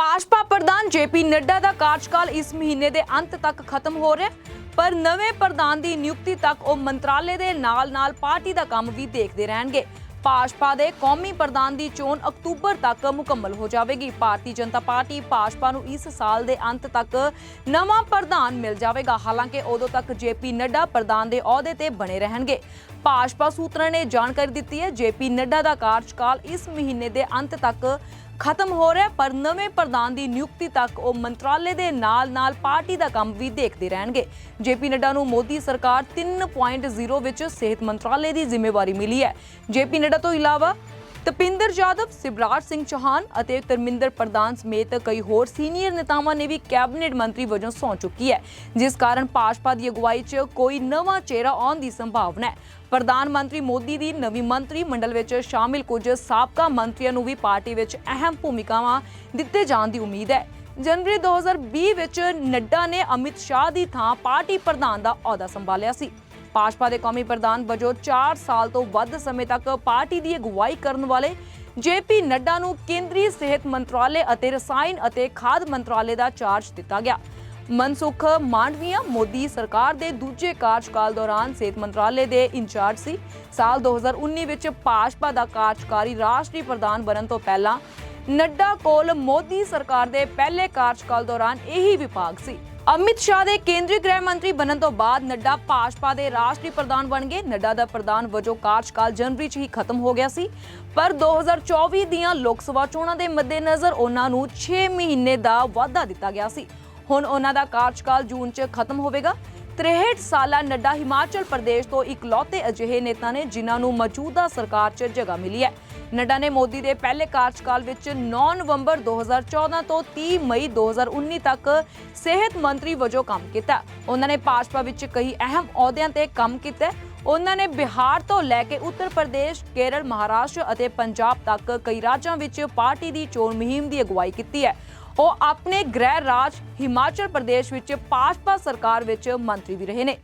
ਭਾਜਪਾ ਪ੍ਰਧਾਨ ਜੇਪੀ ਨੱਡਾ ਦਾ ਕਾਰਜਕਾਲ ਇਸ ਮਹੀਨੇ ਦੇ ਅੰਤ ਤੱਕ ਖਤਮ ਹੋ ਰਿਹਾ ਪਰ ਨਵੇਂ ਪ੍ਰਧਾਨ ਦੀ ਨਿਯੁਕਤੀ ਤੱਕ ਉਹ ਮੰਤਰਾਲੇ ਦੇ ਨਾਲ-ਨਾਲ ਪਾਰਟੀ ਦਾ ਕੰਮ ਵੀ ਦੇਖਦੇ ਰਹਿਣਗੇ। ਭਾਜਪਾ ਦੇ ਕੌਮੀ ਪ੍ਰਧਾਨ ਦੀ ਚੋਣ ਅਕਤੂਬਰ ਤੱਕ ਮੁਕੰਮਲ ਹੋ ਜਾਵੇਗੀ। ਭਾਰਤੀ ਜਨਤਾ ਪਾਰਟੀ ਭਾਜਪਾ ਨੂੰ ਇਸ ਸਾਲ ਦੇ ਅੰਤ ਤੱਕ ਨਵਾਂ ਪ੍ਰਧਾਨ ਮਿਲ ਜਾਵੇਗਾ। ਹਾਲਾਂਕਿ ਉਦੋਂ ਤੱਕ ਜੇਪੀ ਨੱਡਾ ਪ੍ਰਧਾਨ ਦੇ ਅਹੁਦੇ ਤੇ ਬਣੇ ਰਹਿਣਗੇ। ਭਾਜਪਾ ਸੂਤਰਾਂ ਨੇ ਜਾਣਕਾਰੀ ਦਿੱਤੀ ਹੈ, ਜੇਪੀ ਨੱਡਾ ਦਾ ਕਾਰਜਕਾਲ ਇਸ ਮਹੀਨੇ ਦੇ ਅੰਤ ਤੱਕ ਖਤਮ ਹੋ ਰਿਹਾ ਪਰ ਨਵੇਂ ਪ੍ਰਧਾਨ ਦੀ ਨਿਯੁਕਤੀ ਤੱਕ ਉਹ ਮੰਤਰਾਲੇ ਦੇ ਨਾਲ-ਨਾਲ ਪਾਰਟੀ ਦਾ ਕੰਮ ਵੀ ਦੇਖਦੇ ਰਹਿਣਗੇ। ਜੇਪੀ ਨੱਡਾ ਨੂੰ ਮੋਦੀ ਸਰਕਾਰ 3.0 ਵਿੱਚ ਸਿਹਤ ਮੰਤਰਾਲੇ ਦੀ ਜ਼ਿੰਮੇਵਾਰੀ ਮਿਲੀ ਹੈ। ਜੇਪੀ ਨੱਡਾ ਤੋਂ ਇਲਾਵਾ ਤਪਿੰਦਰ ਜਾਦਵ, ਸਿਵਰਾਜ ਸਿੰਘ ਚੌਹਾਨ ਅਤੇ ਧਰਮਿੰਦਰ ਪ੍ਰਧਾਨ ਸਮੇਤ ਕਈ ਹੋਰ ਸੀਨੀਅਰ ਨੇਤਾਵਾਂ ਨੇ ਵੀ ਕੈਬਨਿਟ ਮੰਤਰੀ ਵਜੋਂ ਸਹੁੰ ਚੁੱਕੀ ਹੈ। ਜਿਸ ਕਾਰਨ ਭਾਜਪਾ ਦੀ ਅਗਵਾਈ 'ਚ ਕੋਈ ਨਵਾਂ ਚਿਹਰਾ ਆਉਣ ਦੀ ਸੰਭਾਵਨਾ ਹੈ। ਪ੍ਰਧਾਨ ਮੰਤਰੀ ਮੋਦੀ ਦੀ ਨਵੀਂ ਮੰਤਰੀ ਮੰਡਲ ਵਿੱਚ ਸ਼ਾਮਿਲ ਕੁਝ ਸਾਬਕਾ ਮੰਤਰੀਆਂ ਨੂੰ ਵੀ ਪਾਰਟੀ ਵਿੱਚ ਅਹਿਮ ਭੂਮਿਕਾਵਾਂ ਦਿੱਤੇ ਜਾਣ ਦੀ ਉਮੀਦ ਹੈ। ਜਨਵਰੀ 2020 ਵਿੱਚ ਨੱਡਾ ਨੇ ਅਮਿਤ ਸ਼ਾਹ ਦੀ ਥਾਂ ਪਾਰਟੀ ਪ੍ਰਧਾਨ ਦਾ ਅਹੁਦਾ ਸੰਭਾਲਿਆ ਸੀ। ਭਾਜਪਾ ਦੇ ਕੌਮੀ ਪ੍ਰਧਾਨ ਵਜੋਂ 4 ਸਾਲ ਤੋਂ ਵੱਧ ਸਮੇਂ ਤੱਕ ਪਾਰਟੀ ਦੀ ਅਗਵਾਈ ਕਰਨ ਵਾਲੇ ਜੇਪੀ ਨੱਡਾ ਨੂੰ ਕੇਂਦਰੀ ਸਿਹਤ ਮੰਤਰਾਲੇ ਅਤੇ ਰਸਾਇਣ ਅਤੇ ਖਾਦ ਮੰਤਰਾਲੇ ਦਾ ਚਾਰਜ ਦਿੱਤਾ ਗਿਆ। ਮਨਸੁਖ ਮਾਂਡਵੀਆ ਮੋਦੀ ਸਰਕਾਰ ਦੇ ਦੂਜੇ ਕਾਰਜਕਾਲ ਦੌਰਾਨ ਸਿਹਤ ਮੰਤਰਾਲੇ ਦੇ ਇੰਚਾਰਜ ਸੀ। ਸਾਲ 2019 ਵਿੱਚ ਭਾਜਪਾ ਦਾ ਕਾਰਜਕਾਰੀ ਰਾਸ਼ਟਰੀ ਪ੍ਰਧਾਨ ਬਣਨ ਤੋਂ ਪਹਿਲਾਂ ਨੱਡਾ ਕੋਲ ਮੋਦੀ ਸਰਕਾਰ ਦੇ ਪਹਿਲੇ ਕਾਰਜਕਾਲ ਦੌਰਾਨ ਇਹੀ ਵਿਭਾਗ ਸੀ। ਅਮਿਤ ਸ਼ਾਹ ਦੇ ਕੇਂਦਰੀ ਗ੍ਰਹਿ ਮੰਤਰੀ ਬਣਨ ਤੋਂ ਬਾਅਦ ਨੱਡਾ ਭਾਜਪਾ ਦੇ ਰਾਸ਼ਟਰੀ ਪ੍ਰਧਾਨ ਬਣ ਗਏ। ਨੱਡਾ ਦਾ ਪ੍ਰਧਾਨ ਵਜੋਂ ਕਾਰਜਕਾਲ ਜਨਵਰੀ 'ਚ ਹੀ ਖਤਮ ਹੋ ਗਿਆ ਸੀ। ਪਰ 2024 ਦੀਆਂ ਲੋਕ ਸਭਾ ਚੋਣਾਂ ਦੇ ਮੱਦੇਨਜ਼ਰ ਉਹਨਾਂ ਨੂੰ 6 ਮਹੀਨੇ ਦਾ ਵਾਅਦਾ ਦਿੱਤਾ ਗਿਆ ਸੀ। ਹੁਣ ਉਹਨਾਂ ਦਾ ਕਾਰਜਕਾਲ ਜੂਨ 'ਚ ਖਤਮ ਹੋਵੇਗਾ। 63 ਸਾਲਾ ਨੱਡਾ ਹਿਮਾਚਲ ਪ੍ਰਦੇਸ਼ ਤੋਂ ਇਕਲੌਤੇ ਅਜਿਹੇ ਨੇਤਾ ਨੇ ਜਿਨ੍ਹਾਂ ਨੂੰ ਮੌਜੂਦਾ ਸਰਕਾਰ 'ਚ ਜਗ੍ਹਾ ਮਿਲੀ ਹੈ। ਨੱਡਾ ਨੇ ਮੋਦੀ ਦੇ ਪਹਿਲੇ ਕਾਰਜਕਾਲ ਵਿੱਚ 9 ਨਵੰਬਰ 2014 ਤੋਂ 30 ਮਈ 2019 ਤੱਕ ਸਿਹਤ ਮੰਤਰੀ ਵਜੋਂ ਕੰਮ ਕੀਤਾ। ਉਹਨਾਂ ਨੇ ਭਾਜਪਾ ਵਿੱਚ ਕਈ ਅਹਿਮ ਅਹੁਦਿਆਂ ਤੇ ਕੰਮ ਕੀਤਾ। ਉਹਨਾਂ ਨੇ ਬਿਹਾਰ ਤੋਂ ਲੈ ਕੇ ਉੱਤਰ ਪ੍ਰਦੇਸ਼, ਕੇਰਲ, ਮਹਾਰਾਸ਼ਟਰ ਅਤੇ ਪੰਜਾਬ ਤੱਕ ਕਈ ਰਾਜਾਂ ਵਿੱਚ ਪਾਰਟੀ ਦੀ ਚੋਣ ਮੁਹਿੰਮ ਦੀ ਅਗਵਾਈ ਕੀਤੀ ਹੈ। ਉਹ ਆਪਣੇ ਗ੍ਰਹਿ ਰਾਜ ਹਿਮਾਚਲ ਪ੍ਰਦੇਸ਼ ਵਿੱਚ ਭਾਜਪਾ ਸਰਕਾਰ ਵਿੱਚ ਮੰਤਰੀ ਵੀ ਰਹੇ ਨੇ।